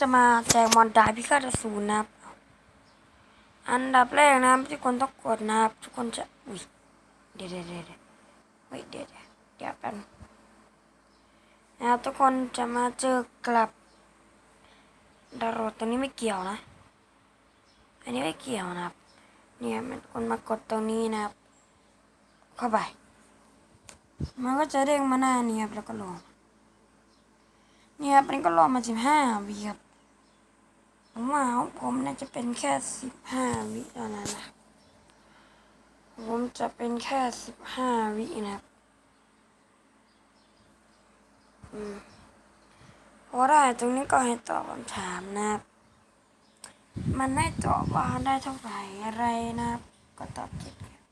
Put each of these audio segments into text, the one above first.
จะมาแจกมอนดายพิฆาตอสูรนะครับ อันดับแรกนะครับทุกคนต้องกดนะครับ ทุกคนจะอุ้ยเดี๋ยวเดี๋ยวเดี๋ยวเดี๋ยวเดี๋ยวแป๊บนะครับทุกคนจะมาเจอกลับดาวน์โหลดตรงนี้ไม่เกี่ยวนะ อันนี้ไม่เกี่ยวนะครับ เนี่ยมันคนมากดตรงนี้นะครับ เข้าไป มันก็จะเด้งมาหน้านี้ครับแล้วก็ลงเนี่ยครับอันนี้ก็รอมาสิบห้าวิครับ ผมว่าของผมน่าจะเป็นแค่สิบห้าวิเท่านั้นนะผมจะเป็นแค่สิบห้าวินะครับอพอได้ตรงนี้ก็ให้ตอบคำถามนะครับ มันให้ตอบว่าได้เท่าไหร่อะไรนะครับ ก็ตอบผิดครับ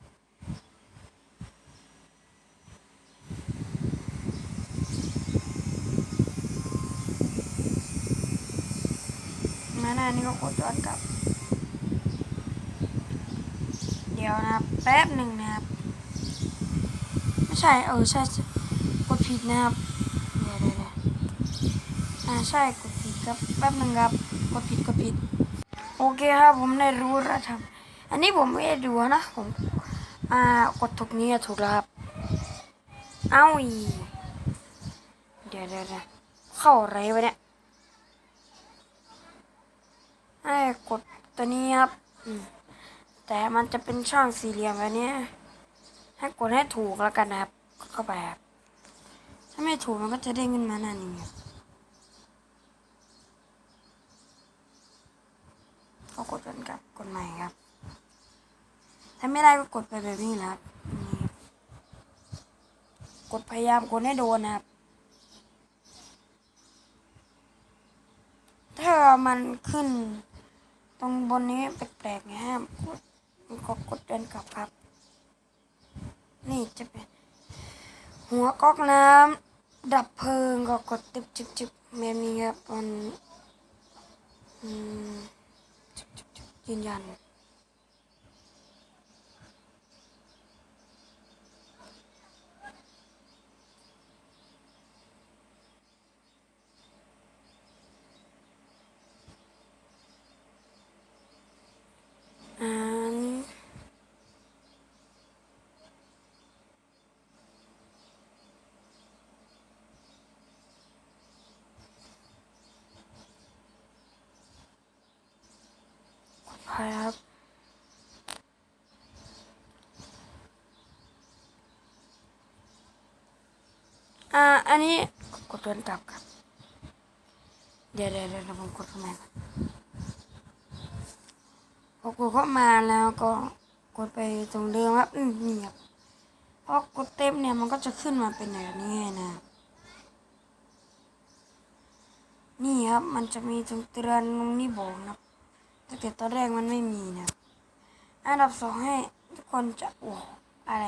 มาหน้านี่ก็กดย้อนกลับ เดี๋ยวนะแป๊บหนึ่งนะครับ ไม่ใช่เออใช่กดผิดนะครับเดี๋ยวเดี๋ยวอ่าใช่กดผิดครับแป๊บหนึ่งครับกดผิดกดผิด โอเคครับผมได้รู้แล้วครับ อันนี้ผมไม่ได้ดูนะผมอ่ากดถูกนี้ถูกแล้วครับเอ้าอีเดี๋ยวเดี๋ยวเดี๋ยวเข้าอะไรวะเนี่ย ให้กดตัวนี้ครับอืมแต่มันจะเป็นช่องสี่เหลี่ยมแบบนี้ให้กดให้ถูกแล้วกันนะครับกดเข้าไปครับถ้าไม่ถูกมันก็จะเด้งขึ้นมาหน้านี้ครับก็กดกันกลับกดใหม่ครับ ถ้าไม่ได้ก็กดไปแบบนี้นะครับนี่ครับกดพยายามกดให้โดนนะครับ ถ้ามันขึ้น ตรงบนนี้แปลกๆไงฮะกดมันก็กดเดินกลับครับ นี่จะเป็น หัวก๊อกน้ำดับเพลิงก็กดติบจิบจิบแบบนี้ครับมันอืมจิบจิบจิบยืนยัน อันไป ครับ อ่า อันนี้กดตัวกลับครับ เดี๋ยวเดี๋ยวเดี๋ยวผมกดทำไมก่อนพอกดเข้ามาแล้วก็กดไปตรงเดิมครับ อืมนี่ครับพอกดเต็มเนี่ยมันก็จะขึ้นมาเป็นแบบนี้นะ นี่ครับ มันจะมีตรงเตือนตรงนี้บอกนะ ครับตั้งแต่ตอนแรกมันไม่มีนะอันดับสองให้ทุกคนจะโอ้อะไร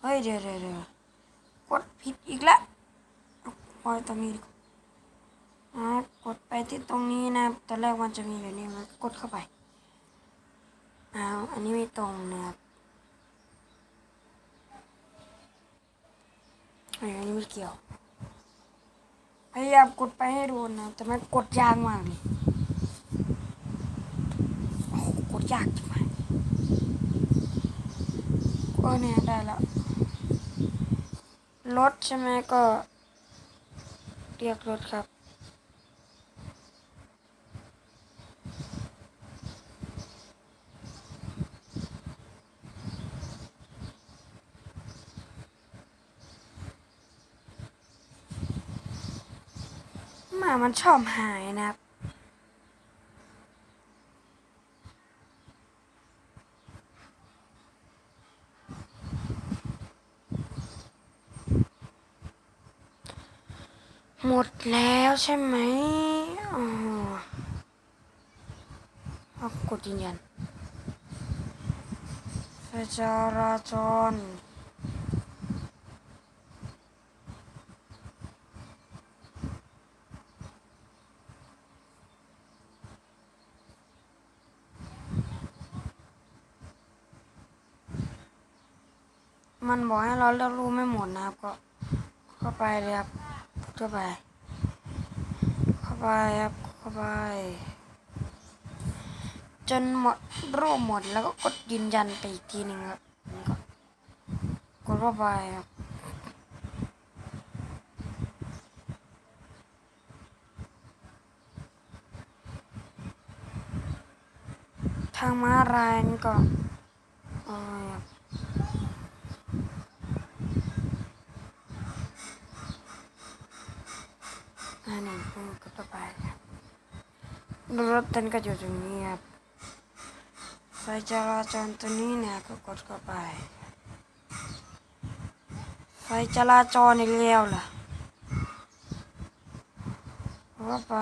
เฮ้ยเดี๋ยวเดี๋ยวเดี๋ยวกดผิดอีกแล้วปล่อยตรงนี้ดีกว่าอ่ากดไปที่ตรงนี้นะตอนแรกมันจะมีแบบนี้มันกดเข้าไปอ้าวอันนี้ไม่ตรงนะครับอันนี้ไม่เกี่ยว พยายามกดไปให้โดนนะ แต่มันกดยากมากเลยโอ้โหกดยากจังเลยก็เนี่ยได้แล้วรถใช่ไหมก็ เรียกรถครับ หมามันชอบหายนะครับหมดแล้วใช่ไหมอ๋อกดยืนยันไฟจราจร มันบอกให้เราเลือกรูปไม่หมดนะครับ ก็เข้าไปเลยครับเข้าไปไปครับกดเข้าไป จนหมดรูปหมดแล้วก็กดยืนยันไปอีกทีหนึ่งครับแล้วก็กดเข้าไปครับทางม้าลายนี่ก็เอาไงครับอันนี้ผมกดเข้าไปครับรถเต้นก็อยู่ตรงนี้ครับไฟจราจรตัวนี้เนี่ยก็กดเข้าไป ไฟจราจรอีกแล้วล่ะเข้าไป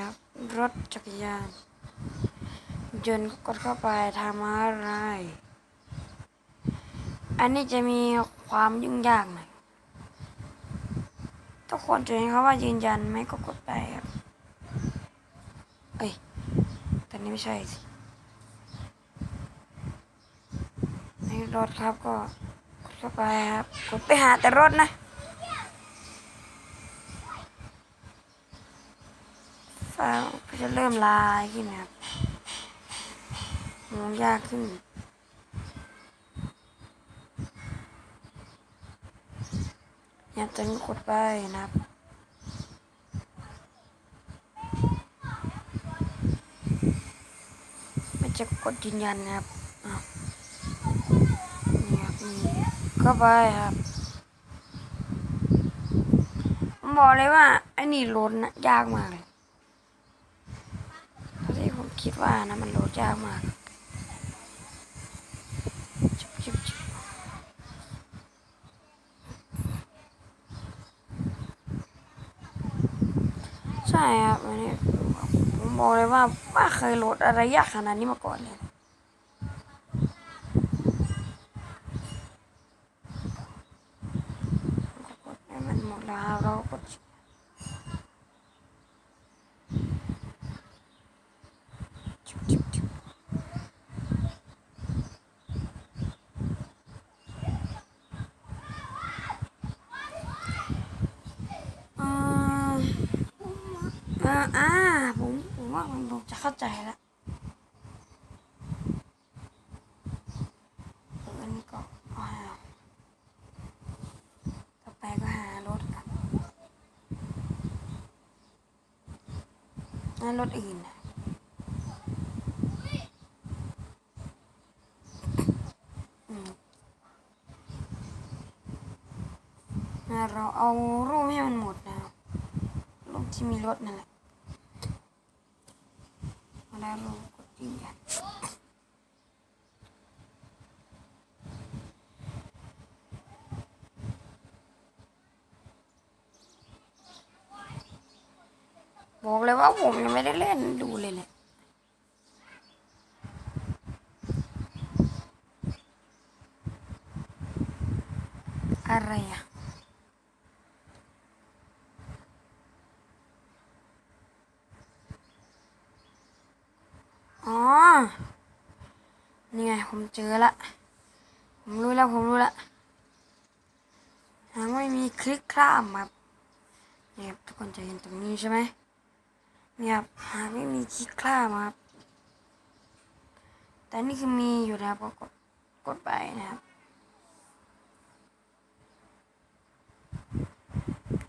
ครับรถจักรยานยนต์ก็กดเข้าไปทำอะไร อันนี้จะมีความยุ่งยากหน่อย ทุกคนจะเห็นเขาว่ายืนยันไหมก็กดไปครับ เอ้ยแต่นี่ไม่ใช่สิในรถครับก็กดเข้าไปครับ กดไปหาแต่รถนะฟ้าก็จะเริ่มลายขึ้นนะครับมองยากขึ้น ย่าตึงกดไปนะครับมันจะกดยืนยันนะครับนี่ครับนี่เข้าไปครับผมบอกเลยว่าไอ้นี่โหลดนะยากมากเลยที่ผมคิดว่านะมันโหลดยากมาก ชิบชิบชิบ ใช่ครับอันนี้ผมบอกเลยว่าไม่เคยโหลดอะไรยากขนาดนี้มาก่อนเลยกดให้มันหมดแล้วเรากดชิบชิบชิบ เอ่อ เอ่ออ่าผมผมว่าผมผมจะเข้าใจแล้วเอออันนี้ก็เอาหาต่อไปก็หารถครับนั่นรถอื่นนะอืมอ่าเราเอารูปให้มันหมดนะครับรูปที่มีรถนั่นแหละ แล้วเรากดยืนยันบอกเลยว่าผมยังไม่ได้เล่นดูเลยเนี่ยอะไรอะ อ๋อ นี่ไง ผมเจอละ ผมรู้แล้ว ผมรู้ละหาไม่มีคลิกคล้ามครับเนี่ยครับ ทุกคนจะเห็นตรงนี้ใช่ไหมเนี่ยครับหาไม่มีคลิกคล้ามครับ แต่นี่คือมีอยู่นะครับก็กดกดไปนะครับ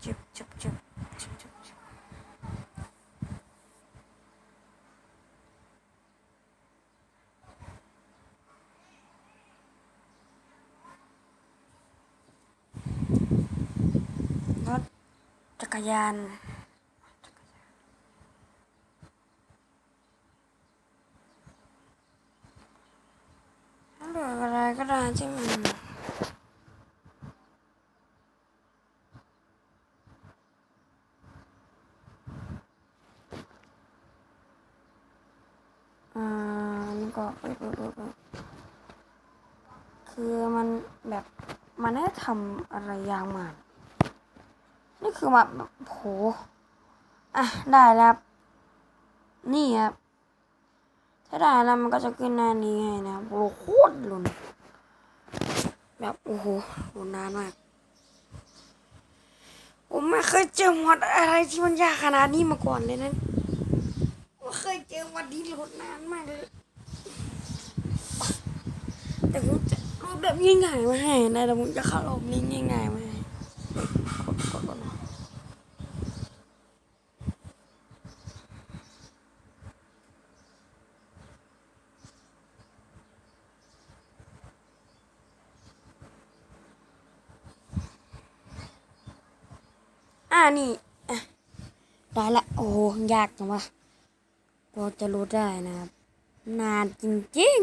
จุบจุบจุบจุบจุบจุบรถ จักรยานเลืออะไรก็ได้ที่มันอ่านี่ก็คือมันแบบมันให้ทำอะไรยากมาก นี่คือแบบโหอะได้แล้ว นี่ครับ ถ้าได้แล้วมันก็จะขึ้นหน้านี้ให้นะโอ้โหโคตรหลุนแบบโอ้โหหลุนนานมากผมไม่เคยเจอมดอะไรที่มันยากขนาดนี้มาก่อนเลยนะไม่เคยเจอมอดนี้หลดนานมากเลยแต่ผมจะรูปแบบง่ายๆมาให้นะแต่ผมจะเข้ารอบนี้ง่ายๆมาให้กดกด นี่อะได้ละ โอ้โหยากจังวะเราจะรู้ได้นะครับ นานจริง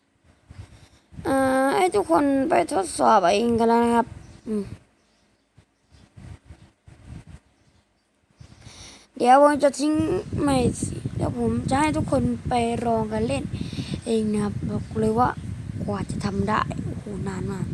ๆ เอ่อให้ทุกคนไปทดสอบเองกันแล้วนะครับ เดี๋ยวผมจะทิ้งไม่สิเดี๋ยวผมจะให้ทุกคนไปลองกันเล่น เองนะครับบอกเลยว่ากว่าจะทำได้ โอ้โห นานมาก